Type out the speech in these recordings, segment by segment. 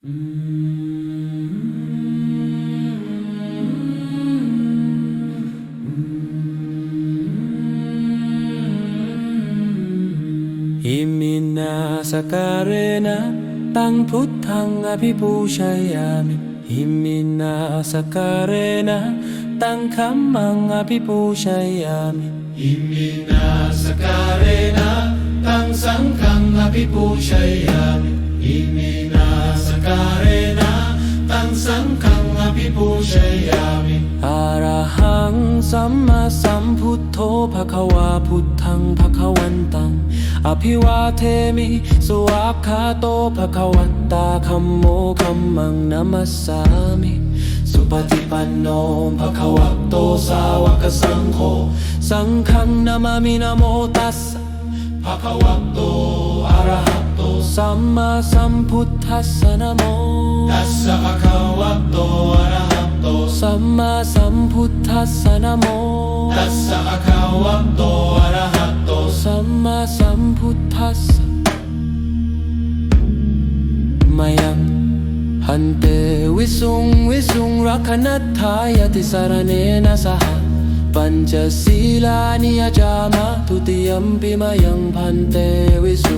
อิมินาสการเรนะตังพุทธังอภิปูชยามิอิมินาสการเรนะตังคัมมังอภิปูชยามิอิมินาสการเรนะตังสังฆังอภิปูชยามิอิมินา การเรนะตังสังฆังอภิปูชยามิอะระหังสัมมาสัมพุทโธภะคะวาพุทธังภะคะวันตัง อภิวาเทมิ สวากขาโตภะคะวันตาคัมโมคัมมังนัมัสสามิสุปฏิปันโนภะคะวะโตสาวกสังโฆ สังฆังนามามินะโมตัสสะภะคะวะโตอะระหะโต สัมมาสัมพุทธัสสะนะโมตัสสะภะคะวะโตอะระหะโต สัมมาสัมพุทธัสสะนะโมตัสสะภะคะวะโตอะระหะโต สัมมาสัมพุทธัสสะมายังพันเตวิสุงวิสุงรักขณทายติสารเนนะสหปัญจศีลานิยจามะทุติยมปิมายังพันเตวิสุงวิสุงรักขันนัทธายาติสรเนนะสหปัญจศีลานิยจามะทุติยัมปิมายังพันเตวิสุ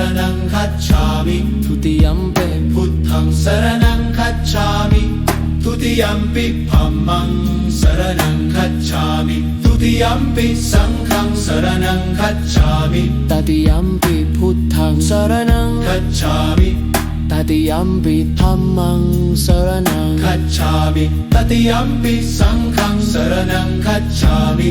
นิยจามะพุทธังสรนังคัจฉามิคัมมังสรนังคัจฉามิสังฆังสรนังคัจฉามิทุติยมเปพุทธังสรนังคัจฉามิทุติยัมปิพัมมังสรนังคัจฉามิทุติยัมปิสังฆังสรนังคัจฉามิตติยมปิพุทธังสรนังคัจฉามิตติยมปิธัมมังสรนังคัจฉามิตติยัมปิสังฆังสรนังคัจฉามิ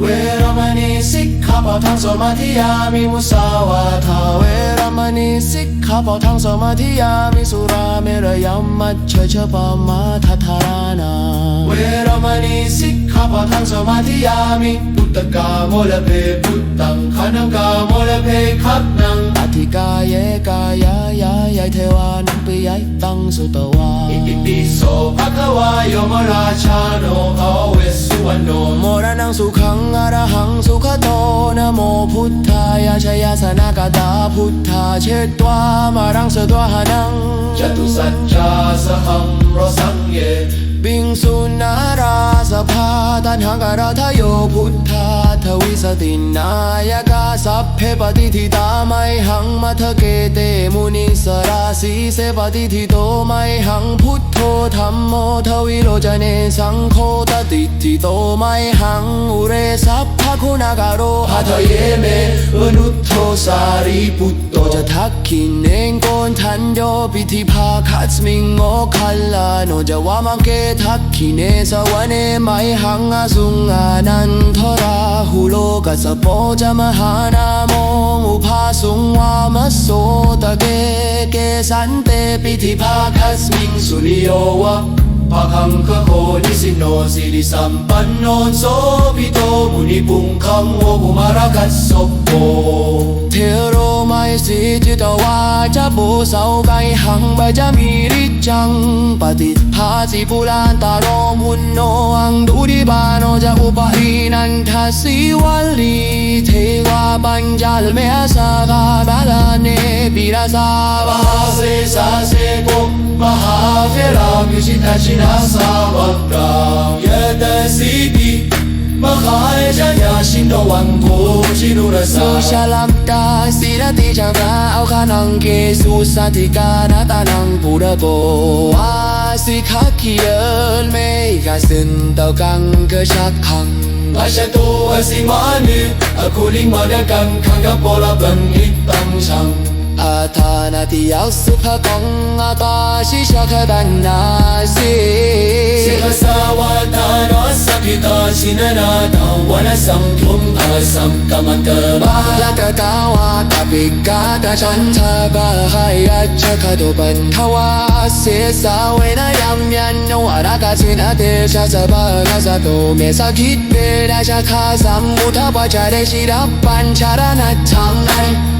เวรมณีสิกขาปะทังสมาธิยามิมสุมิจฉาจาราเวรมณีสิกขาปะทังสมาธิามิมุสาวาทาเวรมณีสิกขาปะทังสมาธิยามิสุราเมรยมมัจเชชปามาทัทารานาเวรมณีสิกขาปะทังสมาธิยามิพุทธกาโมละเพพุทธังคณกาโมละเพคัตนังอธิกายเยกายายายายเทวานุปิยายตังสุตวาอิติปิโสภะคะวายมราชาโนภเว วรรณโนโมระนังสุขังอรหังสุขโตนะโมพุทธายาชยาสนากตาพุทธาเชตวามารังสตวหานังจตุสัจจาสหังรสังเย บิงสุนาราสภาตันหังกราทโยพุทธาทวิสตินายกาสัพเพปฏิทิตาไมหังมัทเกเตมุนิสราสีเสปฏิทิโตไมหังพุทโธธรรมโมทวิโรจเนสังโฆตติทิโตไมหังอุเรสัพพคุณากาโรหาหัทเยเมอนุทโธสารีปุตโตจะทักขินเองโกนทันโยปิธิภาคัสมิงโงคัลลาโนจะวามังเกทักขิเนสวเนไมหังอาสุงอานันทราหุโลกัสโปจะมหานาโมอุภาสุงวามโสตะเกเกสันเตปิธิภาคัสมิงสุนิโยวะภะคังคโคนิสิโนสิริสัมปันโนโสภิโตมุนิปุงคังโอภุมาราคัสสปโปเทโรไมสิจิตวา จะปูเสาไกหังบะจะมีริจังปฏิภาสิปุลานตาโรมุนโนอังดูดิบาโนจะอุปหินันทสิวัลลีเทวาปัญจลเมสากาบาลาเนปิราสาวามาเสสาเสโกมหาเทรามิชิตาชินาสาวักกายตสิกิม อาธานาทียาสุขกงอาตาชิชาแค่แบ่งนาสิสิกสาวาตานอสักิตาชินนาตาวนสัมพุมอาสัมกมันเกิบาลกกาวาตปิกาตาฉันเธอบาหายัชคาตุปันทวาเสสาเวนายัมยันโนอาราตาชินาเตชะสบาลาสตเมสาคิดเปราชาคาสัมมุทวาจาได้ชิรับปัญชารณะธรรมำน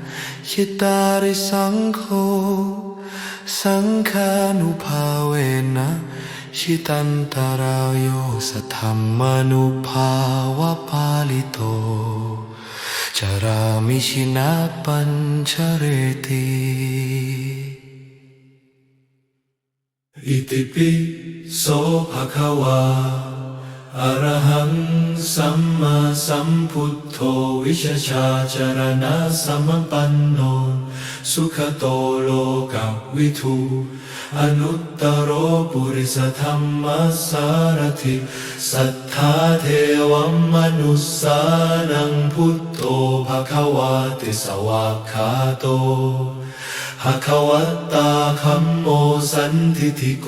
ชิตาริสังโฆสังฆานุภาเวนะชิตันตารายโยสัทธรรมานุภาวะปาลิโตจารามิชินาปัญชเรติอิติปิโสภะคะวา อรหังสัมมาสัมพุทโธวิชชาจารณะสัมปันโน สุขโตโลกวิทูอนุตตโรปุริสธรรมสารถิสัทธาเทวมนุสสานังพุทโธภควาติสวาคขาโตภควตาคัมโมสันทิทิโก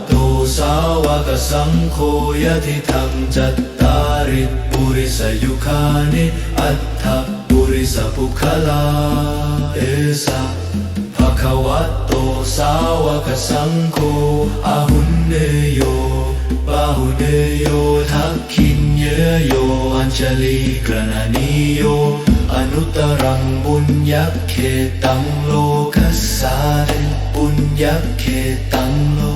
สาวกสังโฆยทิทังจัตตาริปุริสยุคานิอัตถปุริสปุคลาเอสะภะคะวะโตสาวกสังโฆอาหุนเนโยปาหุเนโยทักขินเยโยอัญชลีกรณานิโยอนุตตรังบุญยักเขตังโลกัสสาเรบุญยักเขตังโลกา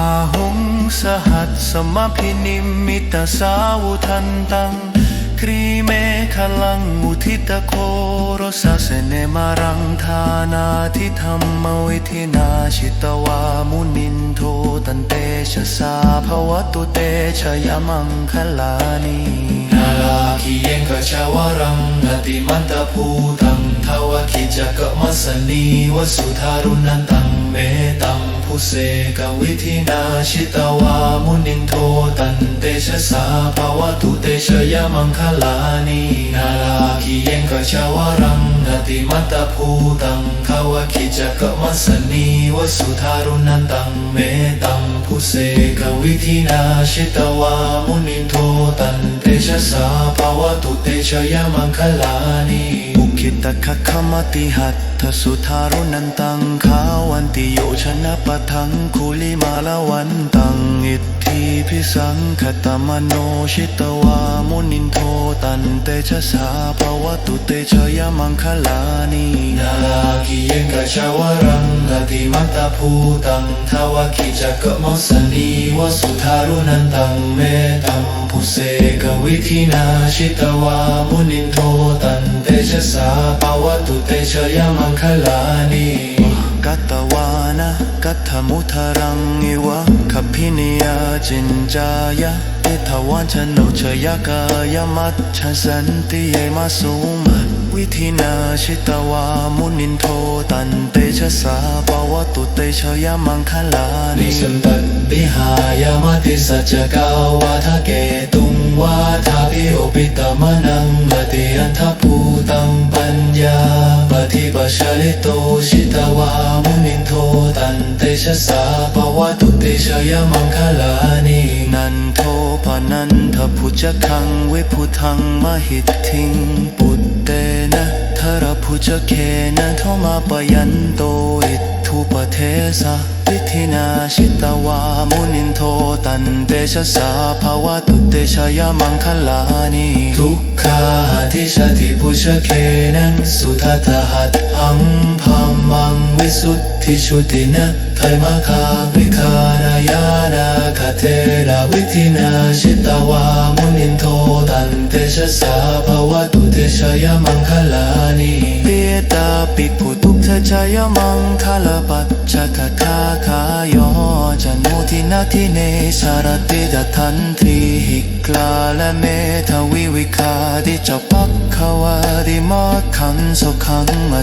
าหงสหัสสมพินิมมิตสาวุทันตัง ครีเมฆลังอุทิตโครสสเนมารังธานาทิธรรมวิธินาชิตวามุนินโทตันเตชะสาภวตุเตชยมังคลานีนาลาคีเยงกชาวรังนติมันตภูตังทวคิจักมัสนีวสุธารุนันตังเม ตังผู้เสกวิธินาชิตวามุนินโทตันเตชะสาภาวตุเตชยมังคลานีนาลาคีเยงกชาวรังนติมันตภูตังทวคิจกมัสนีวสุธารุนันตังเมตังผู้เสกวิธินาชิตวามุนินโทตันเตชะสาภาวตุเตชยมังคลานีอุคิตคขมติหัตถสุธารุนันตังขาันติโยชนะปะทังคุลิมาลวันตังอิทธิพิสังคตมโนชิตวามุนินโทตันเตชะสาภวตุเตชยมังคลานีนาลากิเยงกชาวรังกติมัตตภูตังทวคิจักมสนีวสุธารุนันตังเมตังผู้เสกวิธินาชิตวามุนินโทตันเตชะสาภวตุเตชยมังคลานี กัตตวานะกัตถมุทารังอิวะขพินิยาจินจายะเอทวันชนุชยกายมัจฉสันติเยมาสุมัตวิธินาชิตวามุนินโทตันเตชะสาปวตุเตชยมังคลานิสัมปันติหายามติสัจจกาวาทะเกตุง วาทาพิโอปิตมนังมติอันทภูตังปัญญาปฏิปัชลิโตชิตวามุนินโทตันเตชะสาปวตุเตชยมังคลานินันโทปนันทพุจคังเวพุทังมหิตทิงปุตเตนะทรพุจเคนะโทมาปยันโตอิทธุ ปเทสะวิธินาชิตวามุนินโทตันเตชะสาภาวะตุเตชยามังคลานิทุกขาทิชติปุชเคนังสุทัตหัตหังพัมมังวิสุทธิชุตินะไทมาคาวิคานายานาคาเทระวิธินาชิตวามุนินโทตันเตชะสาภาวะตุเตชยามังคลานิเปตาปิปุทุกเทชยามังคลาปจจคคาคายอจันโมทินาทิเนสารติดาทันทีหิกลาและเมทวิวิคาดิจปักขวาดิมาคันสุขังมา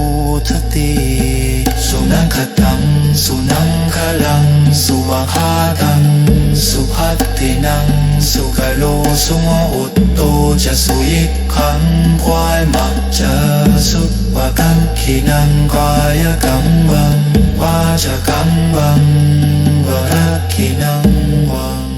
กยาลังนันทิวัคโนวิวังตะวังวิชยโยหิจยัสสุชยมังคเนอปาราชิตาพนังปีสีเสภะคลวิโปคาเรอภิเสกีสัพพพุทธานามกลับมัดโดตโมทติสุนังคตังสุนังคลังสุวาคาตังสุพัตตินังสุกโลสุงอุตโตจะสุยิขังควายมักจะสุวากังขีนังกายกังวังวาจะกังวังวรักขีนังวัง